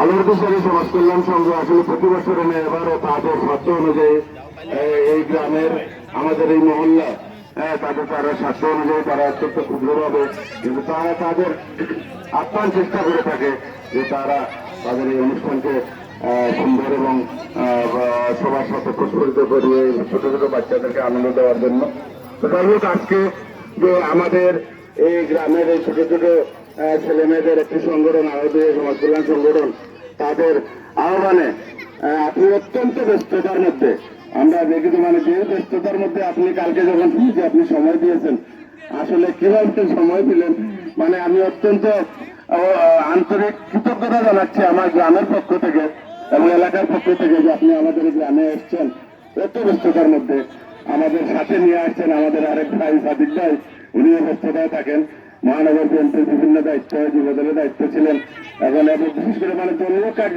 আলোরদেশ্বরী সমাজ কল্যাণ সংঘ আসলে প্রতি বছর এনে এবারও তাদের স্বার্থ অনুযায়ী এই গ্রামের আমাদের এই মহল্লা তাদের তারা স্বার্থ অনুযায়ী তারা অত্যন্ত ক্ষুদ্রভাবে কিন্তু তারা তাদের আপ্রাণ চেষ্টা করে থাকে যে তারা তাদের এই অনুষ্ঠানকে সুন্দর এবং সবার সাথে প্রস্ফুটিত করিয়ে ছোট ছোট বাচ্চাদেরকে আনন্দ দেওয়ার জন্য। তো যাই আজকে যে আমাদের এই গ্রামের এই ছোট ছোট ছেলে মেয়েদের একটি সংগঠন আমাদের সমাজ কল্যাণ সংগঠন, তাদের আহ্বানে আপনি অত্যন্ত ব্যস্ততার মধ্যে, আমরা দেখেছি মানে যে ব্যস্ততার মধ্যে আপনি কালকে যখন শুনেছি আপনি সময় দিয়েছেন, আসলে কীভাবে সময় দিলেন মানে আমি অত্যন্ত আন্তরিক কৃতজ্ঞতা জানাচ্ছি আমার গ্রামের পক্ষ থেকে এবং এলাকার পক্ষ থেকে যে আপনি আমাদের গ্রামে এসছেন এত ব্যস্ততার মধ্যে আমাদের সাথে নিয়ে আসছেন আমাদের আরেক ভাই সাদিক ভাই, উনিও ব্যস্ততায় থাকেন। মহানগর বিএনপির বিভিন্ন দায়িত্ব যুবদলের দায়িত্ব ছিলেন। এখন বিশেষ করে মানে দলীয় কার্য